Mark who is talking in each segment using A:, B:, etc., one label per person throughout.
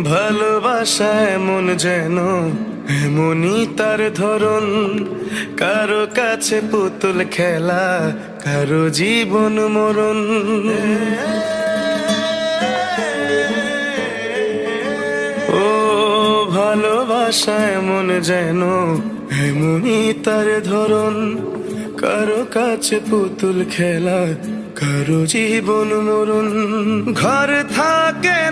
A: ভালোবাসা এমন যেন এমনই তার ধরন। কারও কাছে পুতুল খেলা, কারও জীবন মরণ। ও ভালোবাসা এমন যেন এমনই তার ধরন। কারও কাছে পুতুল খেলা, কারও জীবন মরণ। ঘর থাকে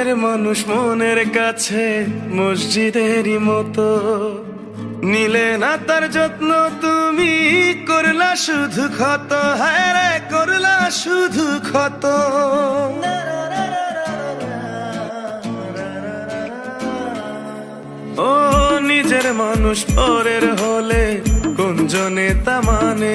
A: মনের মানুষ মনের কাছে, মসজিদেরই মতো। নিলে না তার যত্ন, তুমি করলা শুধু ক্ষত, হায় করলা শুধু ক্ষত। ও নিজের মানুষ পরের হলে, কোন জনে তা মানে?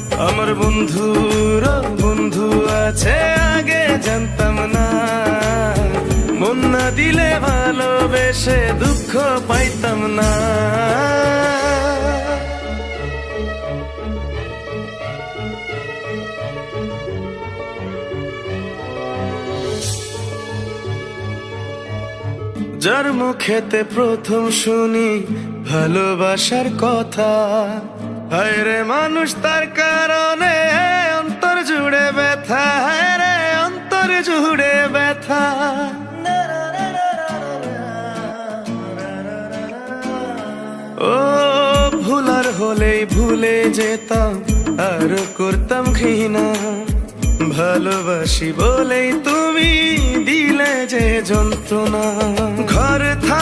A: আমার বন্ধুর বন্ধু আছে, আগে জানতাম না। মন না দিলে ভালোবেসে দুঃখ পাইতাম না। যার মুখেতে প্রথম শুনি ভালোবাসার কথা। হায় রে মানুষ, তার কারণে অন্তর জুড়ে ব্যথা। হায় রে অন্তর জুড়ে ব্যথা। ও, ভুলার হলেই ভুলে যেতাম, আর করতাম ঘৃণা। ভালোবাসি বলেই তুমি দিলে যে যন্ত্রণা। ঘর থাকে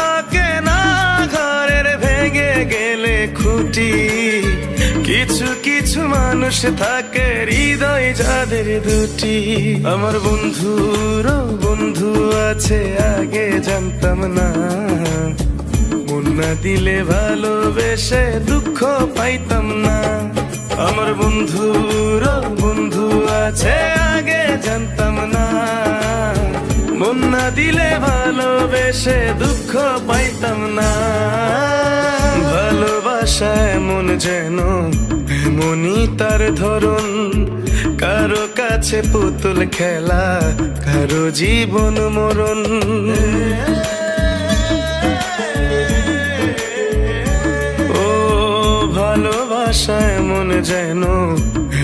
A: মানুষ থাকে হৃদয় যাদের দুটি। আমার বন্ধুর বন্ধু আছে, আগে জানতাম না। মন দিলে ভালোবেসে দুঃখ পাইতাম না। আমার বন্ধুর বন্ধু আছে, আগে জানতাম না। মন না দিলে ভালোবেসে দুঃখ পাইতাম না। ভালোবাসা এমন যেন এমনই তার ধরন, কারও কাছে পুতুল খেলা, কারও জীবন মরণ। ও ভালোবাসা এমন যেন,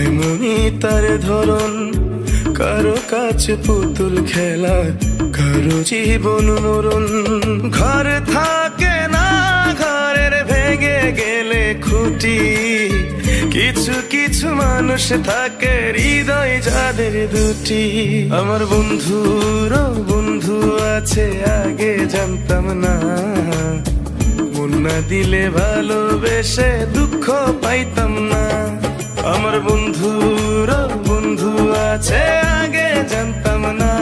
A: এমনই তার ধরন, কারও কাছে পুতুল খেলা, কারও জীবন মরণ। ঘর থাকে না, ঘরের ভেঙে গেলে খুঁটি। কিছু কিছু মানুষ থাকে হৃদয় যাদের দুটি। আমার বন্ধুর বন্ধু আছে, আগে জানতাম না। মন দিলে ভালোবেসে দুঃখ পাইতাম না। আমার বন্ধুর বন্ধু আছে, আগে জানতাম না।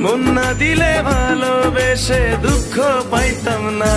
A: মন না দিলে ভালোবেসে দুঃখ পাইতাম না।